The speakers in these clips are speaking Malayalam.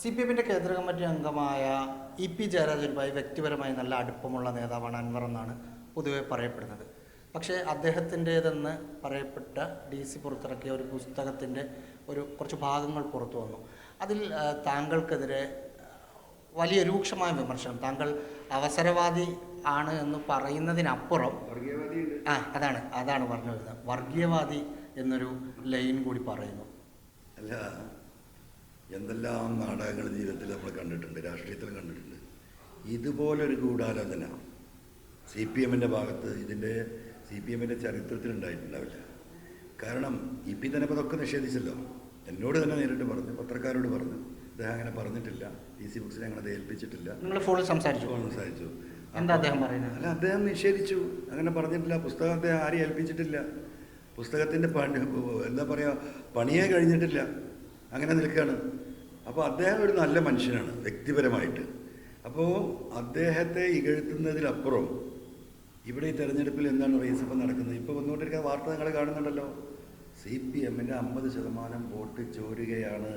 സി പി എമ്മിന്റെ കേന്ദ്ര കമ്മിറ്റി അംഗമായ ഇ പി ജയരാജനുമായി വ്യക്തിപരമായി നല്ല അടുപ്പമുള്ള നേതാവാണ് അൻവർ എന്നാണ് പൊതുവെ പറയപ്പെടുന്നത്. പക്ഷേ അദ്ദേഹത്തിന്റേതെന്ന് പറയപ്പെട്ട ഡി സി പുറത്തിറക്കിയ ഒരു പുസ്തകത്തിന്റെ ഒരു കുറച്ച് ഭാഗങ്ങൾ പുറത്തു വന്നു. അതിൽ താങ്കൾക്കെതിരെ വലിയ രൂക്ഷമായ വിമർശനം. താങ്കൾ അവസരവാദി ആണ് എന്ന് പറയുന്നതിനപ്പുറം ആ അതാണ് അതാണ് പറഞ്ഞു വരുന്നത് വർഗീയവാദി എന്നൊരു ലൈൻ കൂടി പറയുന്നു. അല്ല എന്തെല്ലാം നാടകങ്ങൾ ജീവിതത്തിൽ നമ്മൾ കണ്ടിട്ടുണ്ട് രാഷ്ട്രീയത്തിൽ കണ്ടിട്ടുണ്ട്. ഇതുപോലൊരു ഗൂഢാലോചന സി പി എമ്മിന്റെ ഭാഗത്ത് ഇതിന്റെ സി പി എമ്മിന്റെ ചരിത്രത്തിൽ ഉണ്ടായിട്ടുണ്ടാവില്ല. കാരണം ഇ പി തന്നെ ഇപ്പോൾ ഇതൊക്കെ നിഷേധിച്ചല്ലോ. എന്നോട് തന്നെ നേരിട്ട് പറഞ്ഞു പത്രക്കാരോട് പറഞ്ഞു. അദ്ദേഹം അങ്ങനെ പറഞ്ഞിട്ടില്ല. ഡി സി ബുക്സിനെ ഞങ്ങളത് ഏൽപ്പിച്ചിട്ടില്ല. സംസാരിച്ചു. എന്താ അദ്ദേഹം പറയുന്നത്? അല്ല അദ്ദേഹം നിഷേധിച്ചു. അങ്ങനെ പറഞ്ഞിട്ടില്ല. പുസ്തകം അദ്ദേഹം ആരെയും ഏൽപ്പിച്ചിട്ടില്ല. പുസ്തകത്തിന്റെ പണി എന്താ പറയുക പണിയേ കഴിഞ്ഞിട്ടില്ല. അങ്ങനെ നിൽക്കുകയാണ്. അപ്പോൾ അദ്ദേഹം ഒരു നല്ല മനുഷ്യനാണ് വ്യക്തിപരമായിട്ട്. അപ്പോൾ അദ്ദേഹത്തെ ഇകഴ്ത്തുന്നതിലപ്പുറം ഇവിടെ ഈ തെരഞ്ഞെടുപ്പിൽ എന്താണ് റേസ് ഇപ്പം നടക്കുന്നത്? ഇപ്പോൾ വന്നുകൊണ്ടിരിക്കുന്ന വാർത്ത നിങ്ങൾ കാണുന്നുണ്ടല്ലോ. സി പി എമ്മിന്റെ അമ്പത് ശതമാനം വോട്ട് ചോരുകയാണ്.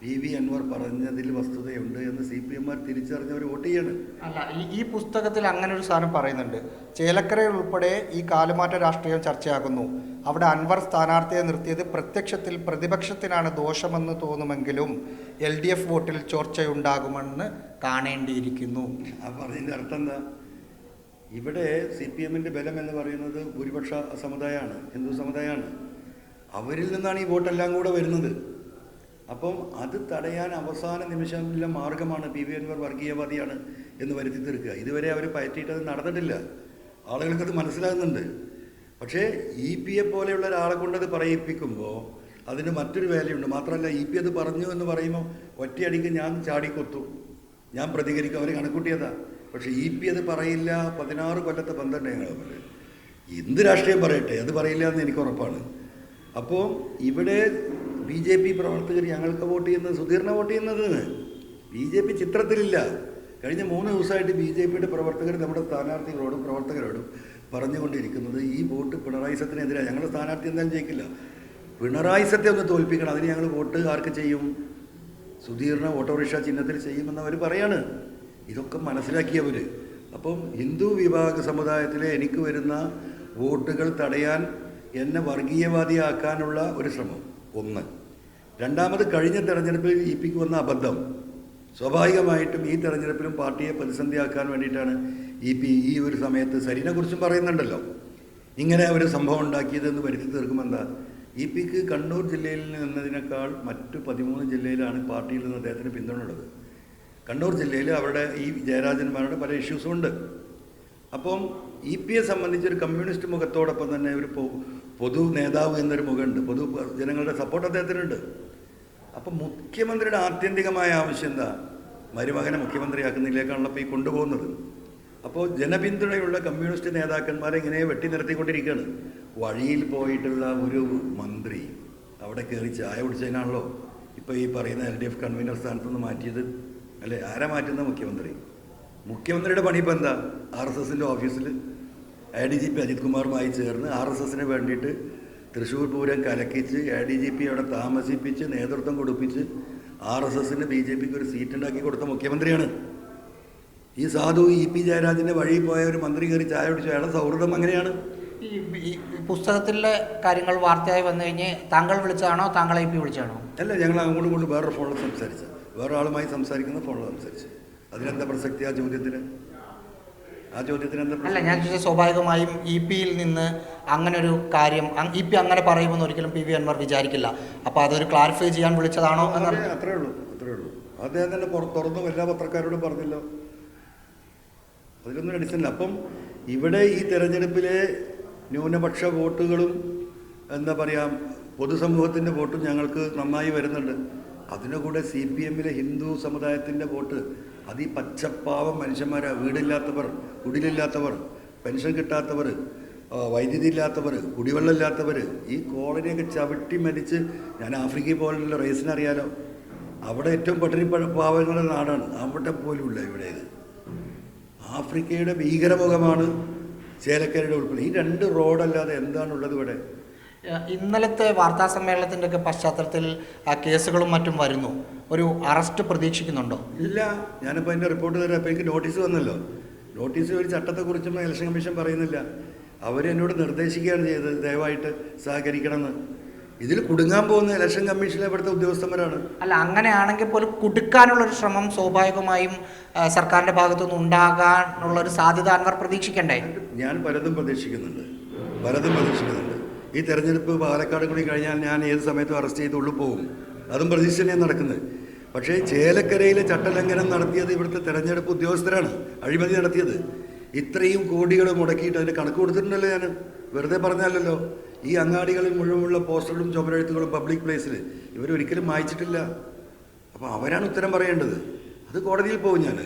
പി വി അൻവർ പറഞ്ഞതിൽ വസ്തുതയുണ്ട് എന്ന് സി പി എമ്മാർ തിരിച്ചറിഞ്ഞവർ വോട്ട് ചെയ്യാണ്. അല്ല ഈ ഈ പുസ്തകത്തിൽ അങ്ങനെ ഒരു സാധനം പറയുന്നുണ്ട്. ചേലക്കര ഉൾപ്പെടെ ഈ കാലുമാറ്റ രാഷ്ട്രീയം ചർച്ചയാകുന്നു. അവിടെ അൻവർ സ്ഥാനാർത്ഥിയെ നിർത്തിയത് പ്രത്യക്ഷത്തിൽ പ്രതിപക്ഷത്തിനാണ് ദോഷമെന്ന് തോന്നുമെങ്കിലും എൽ ഡി എഫ് വോട്ടിൽ ചോർച്ചയുണ്ടാകുമെന്ന് കാണേണ്ടിയിരിക്കുന്നു. ആ പറഞ്ഞതിന്റെ അർത്ഥം എന്താ? ഇവിടെ സി പി എമ്മിന്റെ ബലം എന്ന് പറയുന്നത് ഭൂരിപക്ഷ സമുദായമാണ് ഹിന്ദു സമുദായമാണ്. അവരിൽ നിന്നാണ് ഈ വോട്ടെല്ലാം കൂടെ വരുന്നത്. അപ്പം അത് തടയാൻ അവസാന നിമിഷമില്ല മാർഗമാണ് പി വി അൻവർ വർഗീയവാദിയാണ് എന്ന് വരുത്തി തീർക്കുക. ഇതുവരെ അവർ പയറ്റിയിട്ട് അത് നടന്നിട്ടില്ല. ആളുകൾക്കത് മനസ്സിലാകുന്നുണ്ട്. പക്ഷേ ഇ പി എ പോലെയുള്ള ഒരാളെ കൊണ്ടത് പറയിപ്പിക്കുമ്പോൾ അതിന് മറ്റൊരു വാല്യുണ്ട്. മാത്രമല്ല ഇ പി അത് പറഞ്ഞു എന്ന് പറയുമ്പോൾ ഒറ്റയടിക്ക് ഞാൻ ചാടിക്കൊത്തു. ഞാൻ പ്രതികരിക്കും. അവർ കണക്കൂട്ടിയതാ. പക്ഷേ ഇ പി അത് പറയില്ല. പതിനാറ് കൊല്ലത്തെ പന്ത്രണ്ട് ഞങ്ങൾ എന്ത് രാഷ്ട്രീയം പറയട്ടെ? അത് പറയില്ല എന്ന് എനിക്ക് ഉറപ്പാണ്. അപ്പോൾ ഇവിടെ ബി ജെ പി പ്രവർത്തകർ ഞങ്ങൾക്ക് വോട്ട് ചെയ്യുന്നത് സുധീറിനെ വോട്ട് ചെയ്യുന്നത് ബി ജെ പി ചിത്രത്തിലില്ല. കഴിഞ്ഞ മൂന്ന് ദിവസമായിട്ട് ബി ജെ പിയുടെ പ്രവർത്തകർ നമ്മുടെ സ്ഥാനാർത്ഥികളോടും പ്രവർത്തകരോടും പറഞ്ഞുകൊണ്ടിരിക്കുന്നത് ഈ വോട്ട് പിണറായി സത്തിനെതിരാണ് ഞങ്ങളുടെ സ്ഥാനാർത്ഥി എന്തായാലും ജയിക്കില്ല. പിണറായി സത്തെ ഒന്ന് തോൽപ്പിക്കണം. അതിന് ഞങ്ങൾ വോട്ട് ആർക്ക് ചെയ്യും? സുധീറിനെ ഓട്ടോറിക്ഷ ചിഹ്നത്തിൽ ചെയ്യുമെന്ന് അവർ പറയാണ്. ഇതൊക്കെ മനസ്സിലാക്കിയവർ അപ്പം ഹിന്ദു വിഭാഗ സമുദായത്തിലെ എനിക്ക് വരുന്ന വോട്ടുകൾ തടയാൻ എന്നെ വർഗീയവാദിയാക്കാനുള്ള ഒരു ശ്രമം. ഒന്ന്. രണ്ടാമത് കഴിഞ്ഞ തെരഞ്ഞെടുപ്പിൽ ഇ പിക്ക് വന്ന അബദ്ധം. സ്വാഭാവികമായിട്ടും ഈ തെരഞ്ഞെടുപ്പിലും പാർട്ടിയെ പ്രതിസന്ധിയാക്കാൻ വേണ്ടിയിട്ടാണ് ഇ പി ഈ ഒരു സമയത്ത് സരിനെ കുറിച്ചും പറയുന്നുണ്ടല്ലോ. ഇങ്ങനെ ഒരു സംഭവം ഉണ്ടാക്കിയതെന്ന് വരുത്തി തീർക്കുമെന്താ ഇ പിക്ക് കണ്ണൂർ ജില്ലയിൽ നിന്നതിനേക്കാൾ മറ്റു പതിമൂന്ന് ജില്ലയിലാണ് പാർട്ടിയിൽ നിന്ന് അദ്ദേഹത്തിന് പിന്തുണയുള്ളത് കണ്ണൂർ ജില്ലയിൽ അവരുടെ ഈ ജയരാജന്മാരുടെ പല ഇഷ്യൂസും ഉണ്ട്. അപ്പം ഇ പിയെ സംബന്ധിച്ച് ഒരു കമ്മ്യൂണിസ്റ്റ് മുഖത്തോടൊപ്പം തന്നെ ഒരു പൊ- പൊതു നേതാവ് എന്നൊരു മുഖമുണ്ട്. പൊതു ജനങ്ങളുടെ സപ്പോർട്ട് അദ്ദേഹത്തിനുണ്ട്. അപ്പം മുഖ്യമന്ത്രിയുടെ ആത്യന്തികമായ ആവശ്യം എന്താ? മരുമകനെ മുഖ്യമന്ത്രിയാക്കുന്നതിലേക്കാണല്ലോ ഇപ്പോൾ ഈ കൊണ്ടുപോകുന്നത്. അപ്പോൾ ജനപിന്തുണയുള്ള കമ്മ്യൂണിസ്റ്റ് നേതാക്കന്മാരെ ഇങ്ങനെ വെട്ടി നിർത്തിക്കൊണ്ടിരിക്കുകയാണ്. വഴിയിൽ പോയിട്ടുള്ള ഒരു മന്ത്രി അവിടെ കയറി ചായ കുടിച്ചതിനാണല്ലോ ഇപ്പോൾ ഈ പറയുന്ന എൽ ഡി എഫ് കൺവീനർ സ്ഥാനത്ത് നിന്ന് മാറ്റിയത്. അല്ലേ? ആരാ മാറ്റുന്ന മുഖ്യമന്ത്രി? മുഖ്യമന്ത്രിയുടെ പണി ഇപ്പം എന്താ? ആർ എസ് എസിന്റെ ഓഫീസിൽ A D G P Ajith കുമാറുമായി ചേർന്ന് ആർ എസ് എസിന് വേണ്ടിയിട്ട് തൃശ്ശൂർ പൂരം കലക്കിച്ച് എ ഡി ജി പി അവിടെ താമസിപ്പിച്ച് നേതൃത്വം കൊടുപ്പിച്ച് ആർ എസ് എസിന് ബി ജെ പിക്ക് ഒരു സീറ്റ് ഉണ്ടാക്കി കൊടുത്ത മുഖ്യമന്ത്രിയാണ്. ഈ സാധു ഇ പി ജയരാജന്റെ വഴി പോയ ഒരു മന്ത്രി കയറി ചായ കുടിച്ചു അയാളെ സൗഹൃദം അങ്ങനെയാണ്. ഈ പുസ്തകത്തിലെ കാര്യങ്ങൾ വാർത്തയായി വന്നു കഴിഞ്ഞ് താങ്കൾ വിളിച്ചതാണോ താങ്കൾ ഐ പി വിളിച്ചാണോ അല്ല ഞങ്ങൾ അങ്ങോട്ടും ഇങ്ങോട്ടും വേറൊരു ഫോണിൽ സംസാരിച്ചു വേറെ ആളുമായി സംസാരിക്കുന്ന ഫോണിൽ സംസാരിച്ചു അതിനെന്താ പ്രസക്തി ആ ചോദ്യത്തിന്? ആ ചോദ്യത്തിന് അല്ല ഞാൻ ചോദിച്ചത് സ്വാഭാവികമായും ഇ പിയിൽ നിന്ന് അങ്ങനെ ഒരു കാര്യം ഇ പി അങ്ങനെ പറയുമെന്ന് ഒരിക്കലും പി വി അൻവർ വിചാരിക്കില്ല. അപ്പോൾ അതൊരു ക്ലാരിഫൈ ചെയ്യാൻ വിളിച്ചതാണോ എന്ന് അത്രേ ഉള്ളൂ അത്രേ ഉള്ളൂ. അദ്ദേഹം തന്നെ തുറന്നു എല്ലാ പത്രക്കാരോടും പറഞ്ഞല്ലോ. അതിലൊന്നും അടിച്ചില്ല. അപ്പം ഇവിടെ ഈ തെരഞ്ഞെടുപ്പിലെ ന്യൂനപക്ഷ വോട്ടുകളും എന്താ പറയുക പൊതുസമൂഹത്തിന്റെ വോട്ടും ഞങ്ങൾക്ക് നന്നായി വരുന്നുണ്ട്. അതിനു കൂടെ സി പി എമ്മിലെ ഹിന്ദു സമുദായത്തിന്റെ വോട്ട് അത് ഈ പച്ചപ്പാവം മനുഷ്യന്മാരാ. വീടില്ലാത്തവർ കുടിലില്ലാത്തവർ പെൻഷൻ കിട്ടാത്തവർ വൈദ്യുതി ഇല്ലാത്തവർ കുടിവെള്ളം ഇല്ലാത്തവർ ഈ കോളനിയൊക്കെ ചവിട്ടി മരിച്ച് ഞാൻ ആഫ്രിക്കയിൽ പോലുള്ള റേസിനറിയാലോ അവിടെ ഏറ്റവും പട്ടിണി പാവങ്ങളുടെ നാടാണ്. അവിടെ പോലും ഇല്ല ഇവിടെ ഇത്. ആഫ്രിക്കയുടെ ഭീകരമുഖമാണ് ചേലക്കരയുടെ ഉൾപ്പെടെ. ഈ രണ്ട് റോഡല്ലാതെ എന്താണുള്ളത് ഇവിടെ? ഇന്നലത്തെ വാർത്താ സമ്മേളനത്തിന്റെ ഒക്കെ പശ്ചാത്തലത്തിൽ കേസുകളും മറ്റും വരുന്നു. ഒരു അറസ്റ്റ് പ്രതീക്ഷിക്കുന്നുണ്ടോ? ഇല്ല ഞാനിപ്പോൾ അതിന്റെ റിപ്പോർട്ട് തരാം. അപ്പോൾ എനിക്ക് നോട്ടീസ് വന്നല്ലോ. നോട്ടീസ് ഒരു ചട്ടത്തെക്കുറിച്ചും ഇലക്ഷൻ കമ്മീഷൻ പറയുന്നില്ല. അവർ എന്നോട് നിർദ്ദേശിക്കുകയാണ് ചെയ്തത് ദയവായിട്ട് സഹകരിക്കണമെന്ന്. ഇതിൽ കുടുങ്ങാൻ പോകുന്ന ഇലക്ഷൻ കമ്മീഷനിലെ ഇവിടുത്തെ ഉദ്യോഗസ്ഥന്മാരാണ്. അല്ല അങ്ങനെയാണെങ്കിൽ പോലും കുടുക്കാനുള്ള ഒരു ശ്രമം സ്വാഭാവികമായും സർക്കാരിന്റെ ഭാഗത്തുനിന്ന് ഉണ്ടാകാനുള്ള ഒരു സാധ്യത അൻവർ പ്രതീക്ഷിക്കണ്ടേ? ഞാൻ പലതും പ്രതീക്ഷിക്കുന്നുണ്ട്. പലതും പ്രതീക്ഷിക്കുന്നുണ്ട്. ഈ തെരഞ്ഞെടുപ്പ് പാലക്കാട് കൂടി കഴിഞ്ഞാൽ ഞാൻ ഏത് സമയത്തും അറസ്റ്റ് ചെയ്ത് ഉള്ളു പോകും. അതും പ്രതീക്ഷ തന്നെയാണ് നടക്കുന്നത്. പക്ഷേ ചേലക്കരയിലെ ചട്ടലംഘനം നടത്തിയത് ഇവിടുത്തെ തെരഞ്ഞെടുപ്പ് ഉദ്യോഗസ്ഥരാണ് അഴിമതി നടത്തിയത്. ഇത്രയും കോടികൾ മുടക്കിയിട്ട് അതിന് കണക്ക് കൊടുത്തിട്ടുണ്ടല്ലോ ഞാൻ. വെറുതെ പറഞ്ഞാലല്ലോ ഈ അങ്ങാടികളിൽ മുഴുവനുള്ള പോസ്റ്ററുകളും ചുമരെഴുത്തുകളും പബ്ലിക് പ്ലേസിൽ ഇവരൊരിക്കലും വായിച്ചിട്ടില്ല അപ്പോൾ അവരാണ് ഉത്തരം പറയേണ്ടത്. അത് കോടതിയിൽ പോകും ഞാൻ.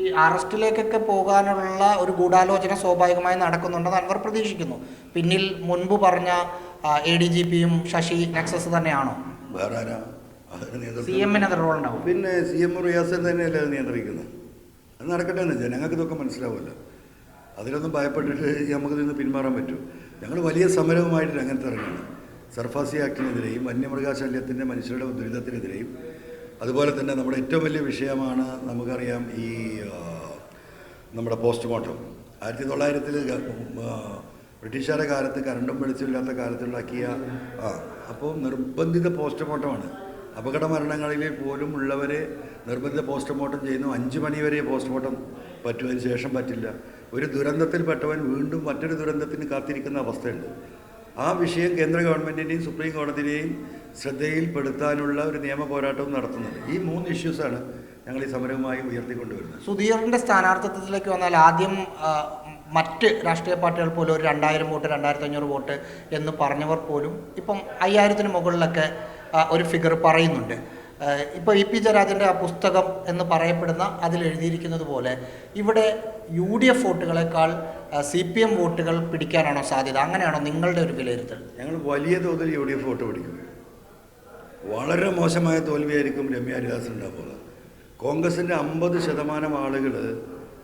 ഈ അറസ്റ്റിലേക്കൊക്കെ പോകാനുള്ള ഒരു ഗൂഢാലോചന സ്വാഭാവികമായി നടക്കുന്നുണ്ടെന്ന് അൻവർ പ്രതീക്ഷിക്കുന്നു. പിന്നിൽ മുൻപ് പറഞ്ഞ എ ഡി ജി പിയും ശശി നക്സസ് തന്നെയാണോ? വേറെ ആരാ? അതിന് സി നേതൃത്വം എമ്മിന് അത് റോൾ ഉണ്ടാവും പിന്നെ സി എം റിയാസൻ തന്നെയല്ലേ അത് നിയന്ത്രിക്കുന്നത്? അത് നടക്കട്ടെ എന്ന് ജനങ്ങൾക്ക് ഇതൊക്കെ മനസ്സിലാവുമല്ലോ. അതിലൊന്നും ഭയപ്പെട്ടിട്ട് നമുക്ക് നിന്ന് പിന്മാറാൻ പറ്റും. ഞങ്ങൾ വലിയ സമരവുമായിട്ട് അങ്ങനത്തെ ഇറങ്ങുന്നത് സർഫാസി ആക്ടിനെതിരെയും വന്യമൃഗാശല്യത്തിന്റെ മനുഷ്യരുടെ ദുരിതത്തിനെതിരെയും അതുപോലെ തന്നെ നമ്മുടെ ഏറ്റവും വലിയ വിഷയമാണ് നമുക്കറിയാം ഈ നമ്മുടെ പോസ്റ്റ്മോർട്ടം. ആയിരത്തി തൊള്ളായിരത്തിൽ ബ്രിട്ടീഷുകാരുടെ കാലത്ത് കരണ്ടും വെളിച്ചമില്ലാത്ത കാലത്തുണ്ടാക്കിയ ആ അപ്പോൾ നിർബന്ധിത പോസ്റ്റ്മോർട്ടമാണ്. അപകട മരണങ്ങളിൽ പോലും ഉള്ളവരെ നിർബന്ധിത പോസ്റ്റ്മോർട്ടം ചെയ്യുന്നു. അഞ്ച് മണി വരെ പോസ്റ്റ്മോർട്ടം പറ്റും അതിന് ശേഷം പറ്റില്ല. ഒരു ദുരന്തത്തിൽപ്പെട്ടവൻ വീണ്ടും മറ്റൊരു ദുരന്തത്തിന് കാത്തിരിക്കുന്ന അവസ്ഥയുണ്ട്. ആ വിഷയം കേന്ദ്ര ഗവൺമെന്റിന്റെയും സുപ്രീം കോടതിയുടെയും ശ്രദ്ധയിൽപ്പെടുത്താനുള്ള ഒരു നിയമ പോരാട്ടവും നടത്തുന്നുണ്ട്. ഈ മൂന്ന് ഇഷ്യൂസാണ് ഞങ്ങൾ ഈ സമരവുമായി ഉയർത്തിക്കൊണ്ടുവരുന്നത്. സുധീറിന്റെ സ്ഥാനാർത്ഥിത്വത്തിലേക്ക് വന്നാൽ ആദ്യം മറ്റ് രാഷ്ട്രീയ പാർട്ടികൾ പോലും ഒരു രണ്ടായിരം വോട്ട് രണ്ടായിരത്തി അഞ്ഞൂറ് വോട്ട് എന്ന് പറഞ്ഞവർ പോലും ഇപ്പം അയ്യായിരത്തിന് മുകളിലൊക്കെ ഒരു ഫിഗർ പറയുന്നുണ്ട്. ഇപ്പോൾ ഇ പി ജയരാജന്റെ ആ പുസ്തകം എന്ന് പറയപ്പെടുന്ന അതിൽ എഴുതിയിരിക്കുന്നത് പോലെ ഇവിടെ യു ഡി എഫ് വോട്ടുകളെക്കാൾ സി പി എം വോട്ടുകൾ പിടിക്കാനാണോ സാധ്യത? അങ്ങനെയാണോ നിങ്ങളുടെ ഒരു വിലയിരുത്തൽ? ഞങ്ങൾ വലിയ തോതിൽ യു ഡി എഫ് വോട്ട് പിടിക്കും. വളരെ മോശമായ തോൽവിയായിരിക്കും രമ്യ ഹരിദാസ് ഉണ്ടാവുക. കോൺഗ്രസിന്റെ അമ്പത് ശതമാനം ആളുകൾ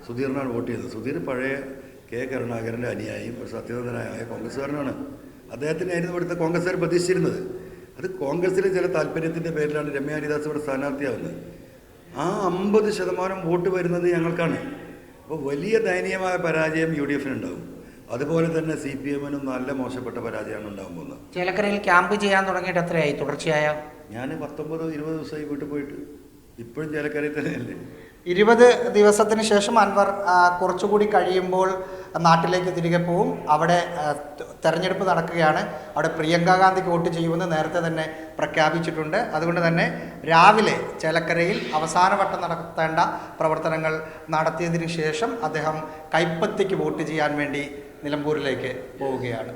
സുധീറിനാണ് വോട്ട് ചെയ്തത്. സുധീർ പഴയ കെ കരുണാകരന്റെ അനുയായിയും ഒരു സത്യസന്ധനായ കോൺഗ്രസ്സുകാരനാണ്. അദ്ദേഹത്തിനായിരുന്നു ഇവിടുത്തെ കോൺഗ്രസ്സുകാർ പ്രതീക്ഷിച്ചിരുന്നത്. അത് കോൺഗ്രസിലെ ചില താല്പര്യത്തിന്റെ പേരിലാണ് രമ്യ ഹരിദാസ് ഇവിടെ സ്ഥാനാർത്ഥിയാവുന്നത്. ആ അമ്പത് ശതമാനം വോട്ട് വരുന്നത് ഞങ്ങൾക്കാണ്. അപ്പോൾ വലിയ ദയനീയമായ പരാജയം യു ഡി എഫിനുണ്ടാവും അതുപോലെ തന്നെ സി പി എമ്മിനും നല്ല മോശപ്പെട്ട പരാജയമാണ് ഉണ്ടാകാൻ പോകുന്നത്. ചേലക്കരയിൽ ക്യാമ്പ് ചെയ്യാൻ തുടങ്ങിയിട്ട് എത്രയായി? തുടർച്ചയായ? ഞാൻ പത്തൊമ്പത് ഇരുപത് ദിവസമായി വീട്ടിൽ പോയിട്ട് ഇപ്പോഴും ചേലക്കരയിൽ തന്നെയല്ലേ? ഇരുപത് ദിവസത്തിന് ശേഷം അൻവർ കുറച്ചുകൂടി കഴിയുമ്പോൾ നാട്ടിലേക്ക് തിരികെ പോവും. അവിടെ തെരഞ്ഞെടുപ്പ് നടക്കുകയാണ്. അവിടെ പ്രിയങ്ക ഗാന്ധിക്ക് വോട്ട് ചെയ്യുമെന്ന് നേരത്തെ തന്നെ പ്രഖ്യാപിച്ചിട്ടുണ്ട്. അതുകൊണ്ട് തന്നെ രാവിലെ ചേലക്കരയിൽ അവസാനവട്ടം നടത്തേണ്ട പ്രവർത്തനങ്ങൾ നടത്തിയതിനു ശേഷം അദ്ദേഹം കൈപ്പത്തിക്ക് വോട്ട് ചെയ്യാൻ വേണ്ടി നിലമ്പൂരിലേക്ക് പോവുകയാണ്.